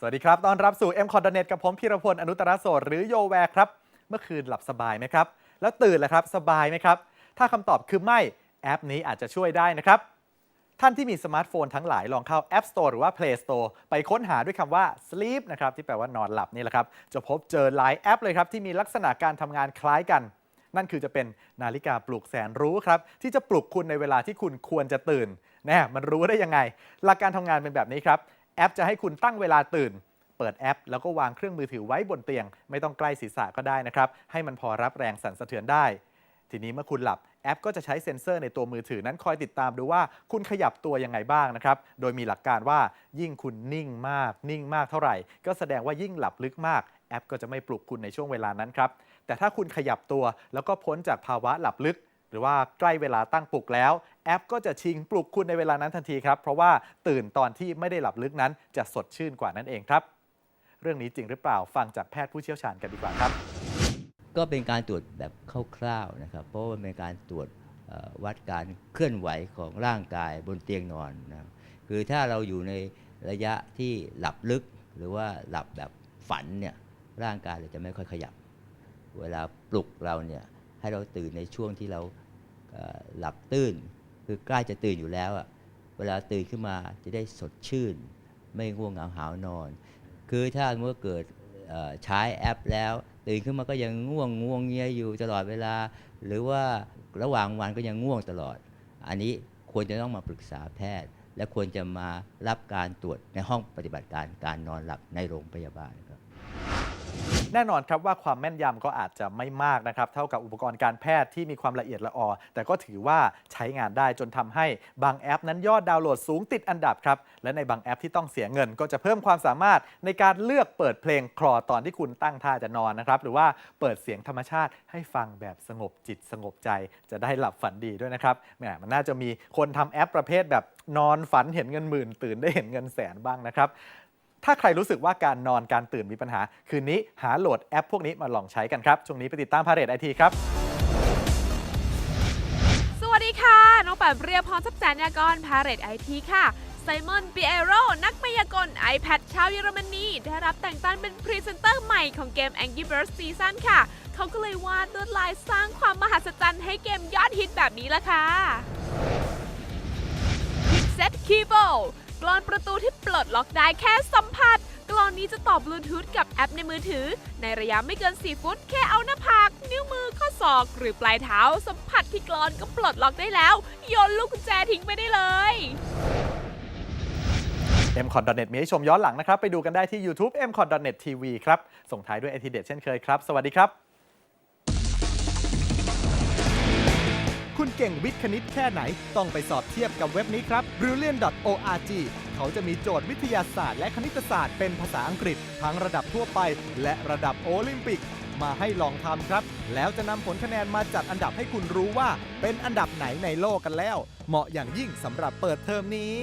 สวัสดีครับ ต้อนรับสู่ m c o n n e t กับผมพีรพล อนุตตรโสดหรือโยแวร์ครับ เมื่อคืนหลับสบายไหมครับ แล้วตื่นแล้วครับ สบายไหมครับ ถ้าคำตอบคือไม่ แอปนี้อาจจะช่วยได้นะครับ ท่านที่มีสมาร์ทโฟนทั้งหลายลองเข้า App Store หรือว่า Play Store ไปค้นหาด้วยคำว่า sleep นะครับ ที่แปลว่านอนหลับนี่แหละครับ จะพบเจอหลายแอปเลยครับที่มีลักษณะการทำงานคล้ายกัน นั่นคือจะเป็นนาฬิกาปลุกแสนรู้ครับที่จะปลุกคุณในเวลาที่คุณควรจะตื่นแน่มันรู้ได้ยังไง หลักการทำงานเป็นแบบนี้ครับ แอปจะให้คุณตั้งเวลาตื่น เปิดแอป แล้วก็วางเครื่องมือถือไว้บนเตียง ไม่ต้องใกล้ศีรษะก็ได้นะครับ ให้มันพอรับแรงสั่นสะเทือนได้ ทีนี้เมื่อคุณหลับแอปก็จะใช้เซ็นเซอร์ในตัวมือถือนั้นคอยติดตามดูว่าคุณขยับตัวยังไงบ้างนะครับ โดยมีหลักการว่ายิ่งคุณนิ่งมาก นิ่งมากเท่าไหร่ ก็แสดงว่ายิ่งหลับลึกมากแอปก็จะไม่ปลุกคุณในช่วงเวลานั้นครับ แต่ถ้าคุณขยับตัวแล้วก็พ้นจากภาวะหลับลึก หรือว่าใกล้เวลาตั้งปลุกแล้ว แอปก็จะชิงปลุกคุณในเวลานั้นทันทีครับ เพราะว่าตื่นตอนที่ไม่ได้หลับลึกนั้น จะสดชื่นกว่านั่นเองครับ เรื่องนี้จริงหรือเปล่าฟังจากแพทย์ผู้เชี่ยวชาญกันดีกว่าครับ ก็เป็นการตรวจแบบคร่าวๆนะครับ เพราะว่าเป็นการตรวจวัดการเคลื่อนไหวของร่างกายบนเตียงนอนนะครับคือถ้าเราอยู่ในระยะที่หลับลึก หรือว่าหลับแบบฝันเนี่ยร่างกายเราจะไม่ค่อยขยับ เวลาปลุกเราเนี่ย ให้เราตื่นในช่วงที่เราหลับตื่น คือใกล้จะตื่นอยู่แล้วอะเวลาตื่นขึ้นมาจะได้สดชื่น ไม่ง่วงเหงาหานอน คือถ้าเมื่อเกิดใช้แอปแล้ว ตื่นขึ้นมาก็ยังง่วงง่วงเงียอยู่ตลอดเวลา หรือว่าระหว่างวันก็ยังง่วงตลอด อันนี้ควรจะต้องมาปรึกษาแพทย์ และควรจะมารับการตรวจในห้องปฏิบัติการการนอนหลับในโรงพยาบาลครับ แน่นอนครับว่าความแม่นยำก็อาจจะไม่มากนะครับ เท่ากับอุปกรณ์การแพทย์ที่มีความละเอียดละออ แต่ก็ถือว่าใช้งานได้จนทำให้บางแอป นั้นยอดดาวน์โหลดสูงติดอันดับครับ และในบางแอปที่ต้องเสียเงิน ก็จะเพิ่มความสามารถในการเลือกเปิดเพลงคลอตอนที่คุณตั้งท่าจะนอนนะครับหรือว่าเปิดเสียงธรรมชาติให้ฟังแบบสงบจิตสงบใจจะได้หลับฝันดีด้วยนะครับแหมมันน่าจะมีคนทำแอปประเภทแบบนอนฝันเห็นเงินหมื่น ตื่นได้เห็นเงินแสนบ้างนะครับ ถ้าใครรู้สึกว่าการนอนการตื่นมีปัญหา คืนนี้หาโหลดแอปพวกนี้มาลองใช้กันครับ ช่วงนี้ไปติดตามพาเรตไอทีครับ สวัสดีค่ะ น้องแปมเรียบพรทรัพย์แสนยากรพาเรตไอทีค่ะไซมอนปีเอโรนักมายากล iPad ชาวเยอรมนีได้รับแต่งตั้งเป็นพรีเซนเตอร์ใหม่ของเกม Angry Birds Season ค่ะ เขาก็เลยวาดลวดลายสร้างความมหัศจรรย์ให้เกมยอดฮิตแบบนี้ละค่ะ Pixet Keyboard กลอนประตูที่ปลดล็อกได้แค่สัมผัสกลอนนี้จะต่อบลูทูธกับแอปในมือถือ ในระยะไม่เกิน 4 ฟุต แค่เอาหน้าผาก นิ้วมือข้อศอก หรือปลายเท้า สัมผัสที่กลอนก็ปลดล็อกได้แล้ว โยนลูกกุญแจทิ้งไปได้เลย m c o n n e t มีให้ชมย้อนหลังนะครับ ไปดูกันได้ที่ YouTube m c o n n e t TV ครับ ส่งท้ายด้วยไอทีเด็ดเช่นเคยครับ สวัสดีครับ เก่งวิทย์คณิตแค่ไหน ต้องไปสอบเทียบกับเว็บนี้ครับ brilliant.org เขาจะมีโจทย์วิทยาศาสตร์ และคณิตศาสตร์เป็นภาษาอังกฤษ ทั้งระดับทั่วไป และระดับโอลิมปิก มาให้ลองทำครับ แล้วจะนำผลคะแนนมาจัดอันดับให้คุณรู้ว่า เป็นอันดับไหนในโลกกันแล้ว เหมาะอย่างยิ่งสำหรับเปิดเทอมนี้